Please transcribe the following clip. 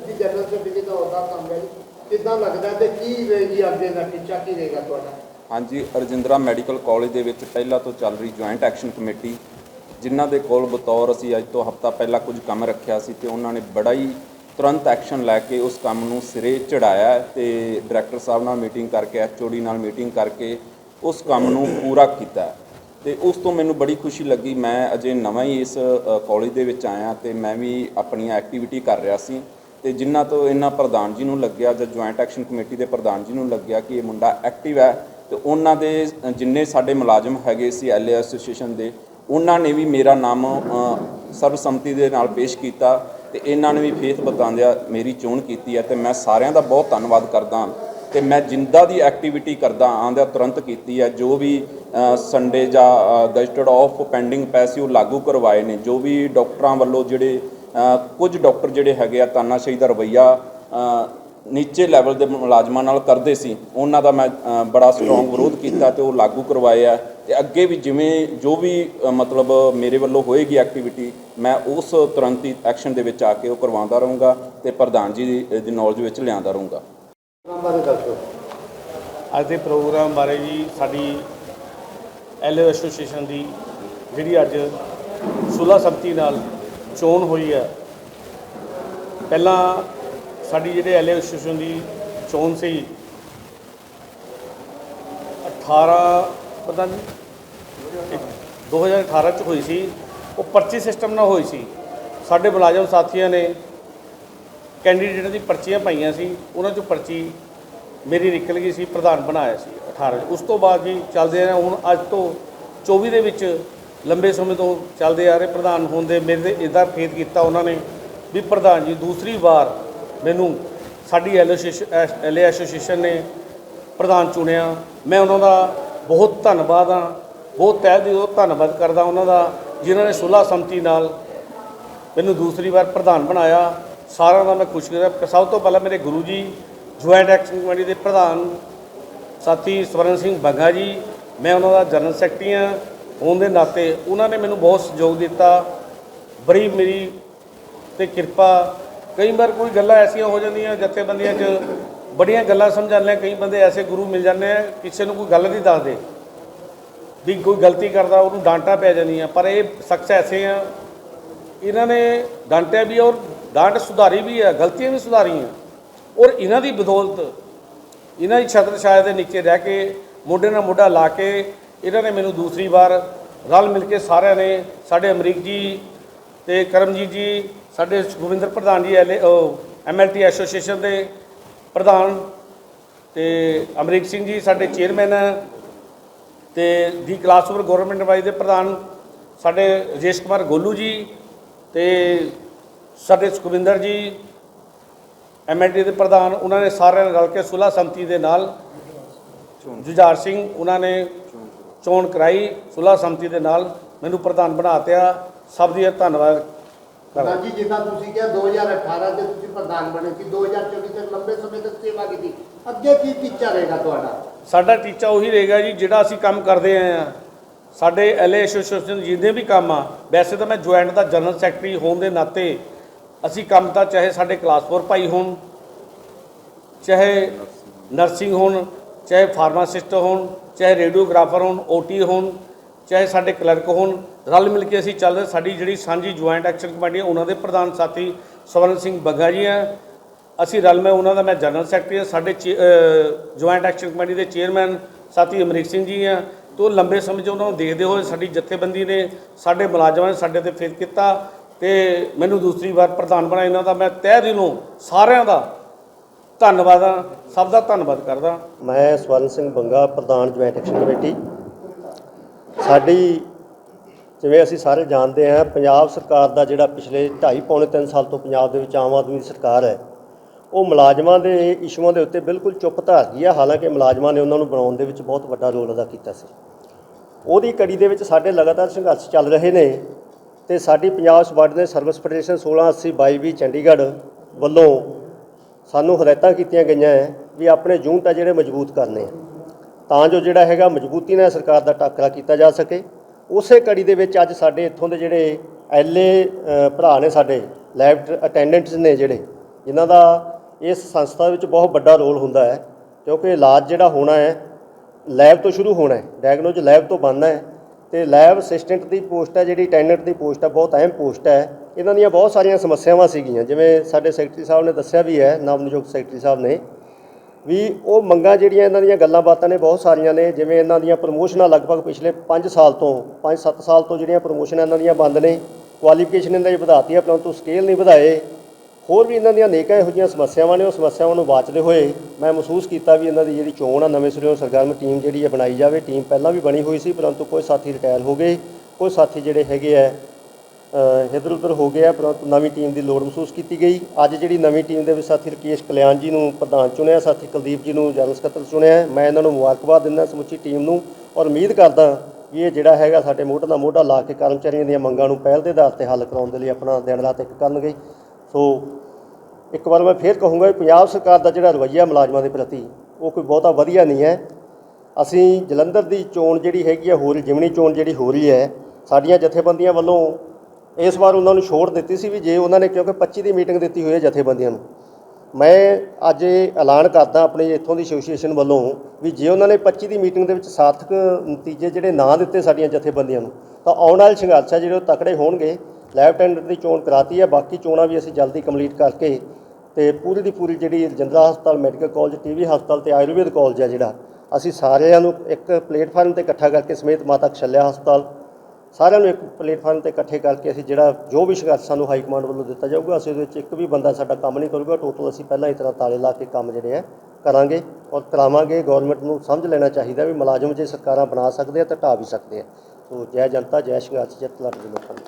ਤੁਸੀਂ general secretary ਦਾ ਅਹੁਦਾ ਸੰਭਾਲਿਆ ਕਿੱਦਾਂ ਲੱਗਦਾ ਤੇ ਕੀ ਰਹੇਗੀ ਅੱਗੇ ਦਾ ਟੀਚਾ ਕੀ ਰਹੇਗਾ ਤੁਹਾਡਾ? ਹਾਂਜੀ ਰਜਿੰਦਰਾ ਮੈਡੀਕਲ ਕਾਲਜ ਦੇ ਵਿੱਚ ਪਹਿਲਾਂ ਤੋਂ ਚੱਲ ਰਹੀ ਜੁਆਇੰਟ ਐਕਸ਼ਨ ਕਮੇਟੀ ਜਿਨ੍ਹਾਂ ਦੇ ਕੋਲ ਬਤੌਰ ਅਸੀਂ ਅੱਜ ਤੋਂ ਹਫਤਾ ਪਹਿਲਾਂ ਕੁਝ ਕੰਮ ਰੱਖਿਆ ਸੀ ਤੇ ਉਹਨਾਂ ਨੇ ਬੜਾ ਹੀ ਤੁਰੰਤ ਐਕਸ਼ਨ ਲੈ ਕੇ ਉਸ ਕੰਮ ਨੂੰ ਸਿਰੇ ਚੜਾਇਆ ਤੇ ਡਾਇਰੈਕਟਰ ਸਾਹਿਬ ਨਾਲ ਮੀਟਿੰਗ ਕਰਕੇ ਐਚਓਡੀ ਨਾਲ ਮੀਟਿੰਗ ਕਰਕੇ ਉਸ ਕੰਮ ਨੂੰ ਪੂਰਾ ਕੀਤਾ ਤੇ ਉਸ ਤੋਂ ਮੈਨੂੰ ਬੜੀ ਖੁਸ਼ੀ ਲੱਗੀ। ਮੈਂ ਅਜੇ ਨਵਾਂ ਹੀ ਇਸ ਕਾਲਜ ਦੇ ਵਿੱਚ ਆਇਆ ਤੇ ਮੈਂ ਵੀ ਆਪਣੀਆਂ ਐਕਟੀਵਿਟੀ ਕਰ ਰਿਹਾ ਸੀ। ਤੇ ਜਿਨ੍ਹਾਂ ਤੋਂ ਇਹਨਾਂ ਪ੍ਰਧਾਨ ਜੀ ਨੂੰ ਲੱਗਿਆ ਜਾਂ ਜੁਆਇੰਟ ਐਕਸ਼ਨ ਕਮੇਟੀ ਦੇ ਪ੍ਰਧਾਨ ਜੀ ਨੂੰ ਲੱਗਿਆ ਕਿ ਇਹ ਮੁੰਡਾ ਐਕਟਿਵ ਹੈ, ਤੇ ਉਹਨਾਂ ਦੇ ਜਿੰਨੇ ਸਾਡੇ ਮੁਲਾਜ਼ਮ ਹੈਗੇ ਸੀ ਐਲਏ ਐਸੋਸੀਏਸ਼ਨ ਦੇ, ਉਹਨਾਂ ਨੇ ਵੀ ਮੇਰਾ ਨਾਮ ਸਰਬਸੰਮਤੀ ਦੇ ਨਾਲ ਪੇਸ਼ ਕੀਤਾ ਤੇ ਇਹਨਾਂ ਨੇ ਵੀ ਫੇਥ ਬਤਾਉਂਦਿਆਂ ਮੇਰੀ ਚੋਣ ਕੀਤੀ ਹੈ ਤੇ ਮੈਂ ਸਾਰਿਆਂ ਦਾ ਬਹੁਤ ਧੰਨਵਾਦ ਕਰਦਾ ਤੇ ਮੈਂ ਜਿੰਦਾ ਦੀ ਐਕਟੀਵਿਟੀ ਕਰਦਾ ਆਂਦਿਆਂ ਤੁਰੰਤ ਕੀਤੀ ਹੈ, ਜੋ ਵੀ ਸੰਡੇ ਜਾਂ ਗਜ਼ਟਡ ਆਫ ਪੈਂਡਿੰਗ ਪੈਸੇ ਉਹ ਲਾਗੂ ਕਰਵਾਏ ਨੇ, ਜੋ ਵੀ ਡਾਕਟਰਾਂ ਵੱਲੋਂ ਜਿਹੜੇ ਕੁਝ ਡਾਕਟਰ ਜਿਹੜੇ ਹੈਗੇ ਆ ਤਾਨਾਸ਼ਾਹੀ ਦਾ ਰਵਈਆ ਅ, ਨੀਚੇ ਲੈਵਲ ਦੇ ਮੁਲਾਜ਼ਮਾਂ ਨਾਲ ਕਰਦੇ ਸੀ। ਉਹਨਾਂ ਦਾ ਮੈਂ ਬੜਾ ਸਟਰੋਂਗ ਵਿਰੋਧ ਕੀਤਾ ਤੇ ਉਹ ਲਾਗੂ ਕਰਵਾਏ ਆ। ਤੇ ਅੱਗੇ ਵੀ ਜਿਵੇਂ ਜੋ ਵੀ ਮਤਲਬ ਮੇਰੇ ਵੱਲੋਂ ਹੋਏਗੀ ਐਕਟੀਵਿਟੀ ਮੈਂ ਉਸ ਤੁਰੰਤ ਹੀ ਐਕਸ਼ਨ ਦੇ ਵਿੱਚ ਆ ਕੇ ਉਹ ਕਰਵਾਉਂਦਾ ਰਹੂੰਗਾ ਤੇ ਪ੍ਰਧਾਨ ਜੀ ਦੀ- ਨੌਲੇਜ ਵਿੱਚ ਲਿਆਂਦਾ ਰਹੂੰਗਾ। ਅੱਜ ਦੇ ਪ੍ਰੋਗਰਾਮ ਬਾਰੇ ਜੀ ਸਾਡੀ ਐਲਓ ਐਸੋਸੀਏਸ਼ਨ ਦੀ ਜਿਹੜੀ ਅੱਜ ਸੁਲਾ ਸੰਮਤੀ ਨਾਲ ਚੋਣ ਹੋਈ ਹੈ। ਪਹਿਲਾਂ ਸਾਡੀ ਜਿਹੜੇ ਐਲਓ ਐਸੋਸੀਏਸ਼ਨ ਦੀ ਚੋਣ ਸੀ 18 ਪਤਾ ਨਹੀਂ 2018 ਚ ਹੋਈ ਸੀ। ਉਹ ਪਰਚੀ ਸਿਸਟਮ ਨਾਲ ਹੋਈ ਸੀ। ਸਾਡੇ ਮੁਲਾਜ਼ਮ ਸਾਥੀਆਂ ਨੇ ਕੈਂਡੀਡੇਟਾਂ ਦੀ ਪਰਚੀਆਂ ਪਾਈਆਂ ਸੀ, ਉਹਨਾਂ ਚੋਂ ਪਰਚੀ ਮੇਰੀ ਨਿਕਲ ਗਈ ਸੀ, ਪ੍ਰਧਾਨ ਬਣਾਇਆ ਸੀ 18 'ਚ। ਉਸ ਤੋਂ ਬਾਅਦ ਜੀ ਚੱਲਦੇ ਆ ਹੁਣ ਅੱਜ ਤੋਂ 24 ਦੇ ਵਿੱਚ ਲੰਬੇ ਸਮੇਂ ਤੋਂ ਚੱਲਦੇ ਆ ਰਹੇ ਪ੍ਰਧਾਨ ਹੋਣ ਦੇ ਮੇਰੇ ਤੇ ਇਦਾਂ ਫੇਥ ਕੀਤਾ ਉਹਨਾਂ ਨੇ ਵੀ ਪ੍ਰਧਾਨ ਜੀ, ਦੂਸਰੀ ਵਾਰ ਮੈਨੂੰ ਸਾਡੀ ਐਲਏ ਐਸੋਸੀਏਸ਼ਨ ਨੇ ਪ੍ਰਧਾਨ ਚੁਣਿਆ। ਮੈਂ ਉਹਨਾਂ ਦਾ ਬਹੁਤ ਧੰਨਵਾਦ ਹਾਂ, ਬਹੁਤ ਤਹਿ ਦਿਲੋਂ ਧੰਨਵਾਦ ਕਰਦਾ ਉਹਨਾਂ ਦਾ, ਜਿਨ੍ਹਾਂ ਨੇ ਸੁਲਾ ਸੰਮਤੀ ਨਾਲ ਮੈਨੂੰ ਦੂਸਰੀ ਵਾਰ ਪ੍ਰਧਾਨ ਬਣਾਇਆ। ਸਾਰਿਆਂ ਦਾ ਮੈਂ ਖੁਸ਼ ਕਰਾਂ ਸਭ ਤੋਂ ਪਹਿਲਾਂ ਮੇਰੇ Guru ji, joint action committee ਦੇ ਪ੍ਰਧਾਨ ਸਾਥੀ ਸਵਰਨ ਸਿੰਘ ਬੱਗਾ ਜੀ, ਮੈਂ ਉਹਨਾਂ ਦਾ ਜਨਰਲ ਸੈਕਟਰੀ ਹਾਂ। ਹੋਣ ਦੇ ਨਾਤੇ ਉਹਨਾਂ ਨੇ ਮੈਨੂੰ ਬਹੁਤ ਸਹਿਯੋਗ ਦਿੱਤਾ। ਬੜੀ ਮੇਰੀ ਤੇ ਕਿਰਪਾ। ਕਈ ਵਾਰ ਕੋਈ ਗੱਲਾਂ ਐਸੀਆਂ ਹੋ ਜਾਂਦੀਆਂ, ਜਥੇਬੰਦੀਆਂ 'ਚ ਬੜੀਆਂ ਗੱਲਾਂ ਸਮਝਾਉਂਦੇ ਕਈ ਬੰਦੇ ਐਸੇ ਗੁਰੂ ਮਿਲ ਜਾਂਦੇ ਆ, ਕਿਸੇ ਨੂੰ ਕੋਈ ਗੱਲ ਨਹੀਂ ਦੱਸਦੇ। ਵੀ ਕੋਈ ਗਲਤੀ ਕਰਦਾ, ਉਹਨੂੰ ਡਾਂਟਾ ਪੈ ਜਾਂਦੀਆਂ, ਪਰ ਇਹ ਸ਼ਖਸ ਐਸੇ ਆ। ਇਹਨਾਂ ਨੇ ਡਾਂਟਿਆ ਵੀ ਔਰ ਡਾਂਟ ਸੁਧਾਰੀ ਵੀ ਹੈ ਗਲਤੀਆਂ ਵੀ ਸੁਧਾਰੀਆਂ। ਔਰ ਇਹਨਾਂ ਦੀ ਬਦੌਲਤ, ਇਹਨਾਂ ਦੀ ਛਤਰ ਛਾਇਆ ਦੇ ਨੀਚੇ ਰਹਿ ਕੇ ਮੋਢੇ ਨਾਲ ਮੋਢਾ ਲਾ ਕੇ ਇਹਨਾਂ ਨੇ ਮੈਨੂੰ ਦੂਸਰੀ ਵਾਰ ਰਲ ਮਿਲ ਕੇ ਸਾਰਿਆਂ ਨੇ ਸਾਡੇ ਅਮਰੀਕ ਜੀ ਤੇ ਕਰਮਜੀਤ ਜੀ, ਸਾਡੇ ਗੋਬਿੰਦਰ ਪ੍ਰਧਾਨ ਜੀ ਐਲ ਐਮਐਲਟੀ ਐਸੋਸੀਏਸ਼ਨ ਦੇ ਪ੍ਰਧਾਨ ਤੇ ਅਮਰੀਕ ਸਿੰਘ ਜੀ ਸਾਡੇ ਚੇਅਰਮੈਨ ਤੇ ਦੀ ਕਲਾਸ ਓਵਰ ਗਵਰਨਮੈਂਟ ਵਾਈਜ਼ ਦੇ ਪ੍ਰਧਾਨ, ਸਾਡੇ ਰਜੇਸ਼ ਕੁਮਾਰ ਗੋਲੂ ਜੀ ਤੇ ਸਾਡੇ ਸੁਖਵਿੰਦਰ ਜੀ ਐਮਐਲਟੀ ਦੇ ਪ੍ਰਧਾਨ, ਉਹਨਾਂ ਨੇ ਸਾਰਿਆਂ ਨੇ ਰਲ ਕੇ ਸੁਲਾ ਸੰਮਤੀ ਦੇ ਨਾਲ ਜੁਝਾਰ ਸਿੰਘ, ਉਹਨਾਂ ਨੇ ਚੋਣ ਕਰਾਈ ਸੁਲਾ ਸੰਮਤੀ ਦੇ ਨਾਲ ਮੈਨੂੰ ਪ੍ਰਧਾਨ ਬਣਾਤਿਆ ਸਭ ਦੀ ਧੰਨਵਾਦ ਕਰਦਾ। ਜੀ ਜਿੱਦਾਂ ਤੁਸੀਂ ਕਿਹਾ 2018 ਚ ਤੁਸੀਂ ਪ੍ਰਧਾਨ ਬਣੇ ਸੀ 2024 ਤੱਕ ਲੰਬੇ ਸਮੇਂ ਤੱਕ ਸੇਵਾ ਕੀਤੀ। ਅੱਗੇ ਕੀ ਟੀਚਾ ਰਹੇਗਾ ਤੁਹਾਡਾ? ਸਾਡਾ ਟੀਚਾ ਉਹੀ ਰਹੇਗਾ ਜੀ ਜਿਹੜਾ ਅਸੀਂ ਕੰਮ ਕਰਦੇ ਆਏ ਆ ਸਾਡੇ ਐਲਏ ਐਸੋਸੀਏਸ਼ਨ ਜਿੰਨੇ ਵੀ ਕੰਮ ਆ ਵੈਸੇ ਤਾਂ ਮੈਂ ਜੁਆਇੰਟ ਦਾ ਜਨਰਲ ਸੈਕਟਰੀ ਹੋਣ ਦੇ ਨਾਤੇ ਅਸੀਂ ਕੰਮ ਤਾਂ ਚਾਹੇ ਸਾਡੇ ਕਲਾਸ 4 ਭਾਈ ਹੋਣ ਚਾਹੇ ਨਰਸਿੰਗ ਹੋਣ ਚਾਹੇ ਫਾਰਮਾਸਿਸਟ ਹੋਣ ਚਾਹੇ ਰੇਡੀਓਗ੍ਰਾਫਰ ਹੋਣ ਓਟੀ ਹੋਣ, ਚਾਹੇ ਸਾਡੇ ਕਲਰਕ ਹੋਣ, ਰਲ ਮਿਲ ਕੇ ਅਸੀਂ ਚੱਲਦੇ ਸਾਡੀ ਜਿਹੜੀ ਸਾਂਝੀ ਜੁਆਇੰਟ ਐਕਸ਼ਨ ਕਮੇਟੀ ਹੈ, ਉਹਨਾਂ ਦੇ ਪ੍ਰਧਾਨ ਸਾਥੀ ਸਵਰਨ ਸਿੰਘ ਬੱਗਾ ਜੀ ਆ ਅਸੀਂ ਰਲ ਮੈਂ ਉਹਨਾਂ ਦਾ, ਮੈਂ ਜਨਰਲ ਸੈਕਟਰੀ ਹਾਂ, ਸਾਡੇ ਜੁਆਇੰਟ ਐਕਸ਼ਨ ਕਮੇਟੀ ਦੇ ਚੇਅਰਮੈਨ ਸਾਥੀ ਅਮਰੀਕ ਸਿੰਘ ਜੀ ਆ ਤੋਂ ਲੰਬੇ ਸਮੇਂ 'ਚ ਉਹਨਾਂ ਨੂੰ ਦੇਖਦੇ ਹੋਏ ਸਾਡੀ ਜਥੇਬੰਦੀ ਨੇ ਸਾਡੇ ਮੁਲਾਜ਼ਮਾਂ ਨੇ ਸਾਡੇ ਤੇ ਫੇਰ ਕੀਤਾ ਤੇ ਮੈਨੂੰ ਦੂਸਰੀ ਵਾਰ ਪ੍ਰਧਾਨ ਬਣਾਇਆ ਇਹਨਾਂ ਦਾ, ਮੈਂ ਤਹਿ ਦਿਲੋਂ ਸਾਰਿਆਂ ਦਾ ਧੰਨਵਾਦ ਆ ਸਭ ਦਾ ਧੰਨਵਾਦ ਕਰਦਾ। ਮੈਂ ਸਵਰਨ ਸਿੰਘ ਬੰਗਾ, ਪ੍ਰਧਾਨ ਜੁਆਇੰਟ ਐਕਸ਼ਨ ਕਮੇਟੀ। ਸਾਡੀ, ਜਿਵੇਂ ਅਸੀਂ ਸਾਰੇ ਜਾਣਦੇ ਹਾਂ, ਪੰਜਾਬ ਸਰਕਾਰ ਦਾ ਜਿਹੜਾ ਪਿਛਲੇ 2.5 ਪੌਣੇ 3 ਸਾਲ ਤੋਂ ਪੰਜਾਬ ਦੇ ਵਿੱਚ ਆਮ ਆਦਮੀ ਦੀ ਸਰਕਾਰ ਹੈ, ਉਹ ਮੁਲਾਜ਼ਮਾਂ ਦੇ ਇਸ਼ੂਆਂ ਦੇ ਉੱਤੇ ਬਿਲਕੁਲ ਚੁੱਪ ਧਾਰ ਗਈ ਹੈ। ਹਾਲਾਂਕਿ ਮੁਲਾਜ਼ਮਾਂ ਨੇ ਉਹਨਾਂ ਨੂੰ ਬਣਾਉਣ ਦੇ ਵਿੱਚ ਬਹੁਤ ਵੱਡਾ ਰੋਲ ਅਦਾ ਕੀਤਾ ਸੀ। ਉਹਦੀ ਕੜੀ ਦੇ ਵਿੱਚ ਸਾਡੇ ਲਗਾਤਾਰ ਸੰਘਰਸ਼ ਚੱਲ ਰਹੇ ਨੇ ਤੇ ਸਾਡੀ Punjab subordinate service federation 1680 22 Chandigarh ਵੱਲੋਂ ਸਾਨੂੰ ਹਦਾਇਤਾਂ ਕੀਤੀਆਂ ਗਈਆਂ ਹੈ ਵੀ ਆਪਣੇ ਯੂਨਿਟ ਆ ਜਿਹੜੇ ਮਜ਼ਬੂਤ ਕਰਨੇ ਆ, ਤਾਂ ਜੋ ਜਿਹੜਾ ਹੈਗਾ ਮਜ਼ਬੂਤੀ ਨਾਲ ਸਰਕਾਰ ਦਾ ਟਾਕਰਾ ਕੀਤਾ ਜਾ ਸਕੇ। ਉਸੇ ਕੜੀ ਦੇ ਵਿੱਚ ਅੱਜ ਸਾਡੇ ਇੱਥੋਂ ਦੇ ਜਿਹੜੇ ਐਲਏ ਭਰਾ ਨੇ ਸਾਡੇ, ਲੈਬ ਅਟੈਂਡੈਂਟਸ ਨੇ ਜਿਹੜੇ, ਜਿਨ੍ਹਾਂ ਦਾ ਇਸ ਸੰਸਥਾ ਵਿੱਚ ਬਹੁਤ ਵੱਡਾ ਰੋਲ ਹੁੰਦਾ ਹੈ, ਕਿਉਂਕਿ ਇਲਾਜ ਜਿਹੜਾ ਹੋਣਾ ਹੈ, ਲੈਬ ਤੋਂ ਸ਼ੁਰੂ ਹੋਣਾ ਹੈ ਡਾਇਗਨੋਜ ਲੈਬ ਤੋਂ ਬਣਨਾ ਹੈ, ਤੇ ਲੈਬ ਅਸਿਸਟੈਂਟ ਦੀ ਪੋਸਟ ਹੈ, ਜਿਹੜੀ ਅਟੈਂਡੈਂਟ ਦੀ ਪੋਸਟ ਹੈ, ਬਹੁਤ ਅਹਿਮ ਪੋਸਟ ਹੈ। ਇਹਨਾਂ ਦੀਆਂ ਬਹੁਤ ਸਾਰੀਆਂ ਸਮੱਸਿਆਵਾਂ ਸੀਗੀਆਂ, ਜਿਵੇਂ ਸਾਡੇ ਸੈਕਟਰੀ ਸਾਹਿਬ ਨੇ ਦੱਸਿਆ ਵੀ ਹੈ ਨਵਨਿਯੁਕਤ ਸੈਕਟਰੀ ਸਾਹਿਬ ਨੇ, ਵੀ ਉਹ ਮੰਗਾਂ ਜਿਹੜੀਆਂ ਇਹਨਾਂ ਦੀਆਂ ਗੱਲਾਂ ਬਾਤਾਂ ਨੇ ਬਹੁਤ ਸਾਰੀਆਂ ਨੇ, ਜਿਵੇਂ ਇਹਨਾਂ ਦੀਆਂ ਪ੍ਰਮੋਸ਼ਨਾਂ ਲਗਭਗ ਪਿਛਲੇ 5 ਸਾਲ ਤੋਂ 5-7 ਸਾਲ ਤੋਂ ਜਿਹੜੀਆਂ ਪ੍ਰਮੋਸ਼ਨਾਂ ਇਹਨਾਂ ਦੀਆਂ ਬੰਦ ਨੇ ਕੁਆਲੀਫਿਕੇਸ਼ਨ ਇਹਨਾਂ ਦੀ ਵਧਾਤੀ ਹੈ ਪਰੰਤੂ ਸਕੇਲ ਨਹੀਂ ਵਧਾਏ, ਹੋਰ ਵੀ ਇਹਨਾਂ ਦੀਆਂ ਅਨੇਕਾਂ ਇਹੋ ਜਿਹੀਆਂ ਸਮੱਸਿਆਵਾਂ ਨੇ, ਉਹ ਸਮੱਸਿਆਵਾਂ ਨੂੰ ਬਾਚਦੇ ਹੋਏ, ਮੈਂ ਮਹਿਸੂਸ ਕੀਤਾ ਵੀ ਇਹਨਾਂ ਦੀ ਜਿਹੜੀ ਚੋਣ ਆ, ਨਵੇਂ ਸਿਰਿਓਂ ਸਰਗਰਮ ਟੀਮ ਜਿਹੜੀ ਹੈ ਬਣਾਈ ਜਾਵੇ ਟੀਮ ਪਹਿਲਾਂ ਵੀ ਬਣੀ ਹੋਈ ਸੀ, ਪਰੰਤੂ ਕੋਈ ਸਾਥੀ ਰਿਟਾਇਰ ਹੋ ਗਏ, ਕੋਈ ਸਾਥੀ ਜਿਹੜੇ ਹੈਗੇ ਆ ਇੱਧਰ ਉੱਧਰ ਹੋ ਗਿਆ ਪਰੰਤੂ ਨਵੀਂ ਟੀਮ ਦੀ ਲੋੜ ਮਹਿਸੂਸ ਕੀਤੀ ਗਈ। ਅੱਜ ਜਿਹੜੀ ਨਵੀਂ ਟੀਮ ਦੇ ਵਿੱਚ ਸਾਥੀ ਰਕੇਸ਼ ਕਲਿਆਣ ਜੀ ਨੂੰ ਪ੍ਰਧਾਨ ਚੁਣਿਆ, ਸਾਥੀ ਕੁਲਦੀਪ ਜੀ ਨੂੰ ਜਨਰਲ ਸਕੱਤਰ ਚੁਣਿਆ। ਮੈਂ ਇਹਨਾਂ ਨੂੰ ਮੁਬਾਰਕਬਾਦ ਦਿੰਦਾ ਸਮੁੱਚੀ ਟੀਮ ਨੂੰ ਔਰ ਉਮੀਦ ਕਰਦਾ ਵੀ ਇਹ ਜਿਹੜਾ ਹੈਗਾ ਸਾਡੇ ਮੋਢੇ ਦਾ ਮੋਢਾ ਲਾ ਕੇ ਕਰਮਚਾਰੀਆਂ ਦੀਆਂ ਮੰਗਾਂ ਨੂੰ ਪਹਿਲ ਦੇ ਆਧਾਰ ਤੇ ਹੱਲ ਕਰਾਉਣ ਦੇ ਲਈ ਆਪਣਾ ਦਿਨ ਰਾਤ ਇੱਕ ਕਰਨਗੇ। ਸੋ ਇੱਕ ਵਾਰ ਮੈਂ ਫੇਰ ਕਹੂੰਗਾ ਵੀ ਪੰਜਾਬ ਸਰਕਾਰ ਦਾ ਜਿਹੜਾ ਰਵੱਈਆ ਮੁਲਾਜ਼ਮਾਂ ਦੇ ਪ੍ਰਤੀ ਉਹ ਕੋਈ ਬਹੁਤਾ ਵਧੀਆ ਨਹੀਂ ਹੈ। ਅਸੀਂ ਜਲੰਧਰ ਦੀ ਚੋਣ ਜਿਹੜੀ ਹੈਗੀ ਹੈ ਹੋ ਰਹੀ ਜਿਮਣੀ ਚੋਣ ਜਿਹੜੀ ਹੋ ਰਹੀ ਹੈ, ਸਾਡੀਆਂ ਜਥੇਬੰਦੀਆਂ ਵੱਲੋਂ ਇਸ ਵਾਰ ਉਹਨਾਂ ਨੂੰ ਛੋਟ ਦਿੱਤੀ ਸੀ ਵੀ ਜੇ ਉਹਨਾਂ ਨੇ, ਕਿਉਂਕਿ 25 ਦੀ ਮੀਟਿੰਗ ਦਿੱਤੀ ਹੋਈ ਹੈ ਜਥੇਬੰਦੀਆਂ ਨੂੰ। ਮੈਂ ਅੱਜ ਇਹ ਐਲਾਨ ਕਰਦਾ ਆਪਣੇ ਇੱਥੋਂ ਦੀ ਐਸੋਸੀਏਸ਼ਨ ਵੱਲੋਂ ਵੀ ਜੇ ਉਹਨਾਂ ਨੇ 25 ਦੀ ਮੀਟਿੰਗ ਦੇ ਵਿੱਚ ਸਾਰਥਕ ਨਤੀਜੇ ਜਿਹੜੇ ਨਾ ਦਿੱਤੇ ਸਾਡੀਆਂ ਜਥੇਬੰਦੀਆਂ ਨੂੰ, ਤਾਂ ਆਉਣ ਵਾਲੇ ਸੰਘਰਸ਼ ਆ ਜਿਹੜੇ ਉਹ ਤਕੜੇ ਹੋਣਗੇ। ਲੈਬ ਟੈਂਡਰ ਦੀ ਚੋਣ ਕਰਾਤੀ ਹੈ, ਬਾਕੀ ਚੋਣਾਂ ਵੀ ਅਸੀਂ ਜਲਦੀ ਕੰਪਲੀਟ ਕਰਕੇ ਤੇ ਪੂਰੀ ਦੀ ਪੂਰੀ ਜਿਹੜੀ ਰਜਿੰਦਰਾ ਹਸਪਤਾਲ, ਮੈਡੀਕਲ ਕਾਲਜ, ਟੀਵੀ ਹਸਪਤਾਲ ਤੇ ਆਯੁਰਵੇਦ ਕਾਲਜ ਹੈ ਜਿਹੜਾ, ਅਸੀਂ ਸਾਰਿਆਂ ਨੂੰ ਇੱਕ ਪਲੇਟਫਾਰਮ ਤੇ ਇਕੱਠਾ ਕਰਕੇ ਸਮੇਤ ਮਾਤਾ ਕਸ਼ਲਿਆ ਹਸਪਤਾਲ ਸਾਰਿਆਂ ਨੂੰ ਇੱਕ ਪਲੇਟਫਾਰਮ ਤੇ ਇਕੱਠੇ ਕਰਕੇ ਅਸੀਂ ਜਿਹੜਾ ਜੋ ਵੀ ਸੰਘਰਸ਼ ਸਾਨੂੰ ਹਾਈ ਕਮਾਂਡ ਵੱਲੋਂ ਦਿੱਤਾ ਜਾਊਗਾ, ਅਸੀਂ ਉਹਦੇ ਵਿੱਚ ਇੱਕ ਵੀ ਬੰਦਾ ਸਾਡਾ ਕੰਮ ਨਹੀਂ ਕਰੂਗਾ। ਟੋਟਲ ਅਸੀਂ ਪਹਿਲਾਂ ਇਸ ਤਰ੍ਹਾਂ ਤਾਲੇ ਲਾ ਕੇ ਕੰਮ ਜਿਹੜੇ ਆ ਕਰਾਂਗੇ ਔਰ ਕਰਾਵਾਂਗੇ। ਗਵਰਨਮੈਂਟ ਨੂੰ ਸਮਝ ਲੈਣਾ ਚਾਹੀਦਾ ਵੀ ਮੁਲਾਜ਼ਮ ਜੇ ਸਰਕਾਰਾਂ ਬਣਾ ਸਕਦੇ ਆ ਤਾਂ ਢਾ ਵੀ ਸਕਦੇ ਆ। ਸੋ ਜੈ ਜਨਤਾ, ਜੈ ਸੰਘਰਸ਼, ਜੈ ਤਲੜ ਦੇ ਲੋਕਾਂ ਨੂੰ।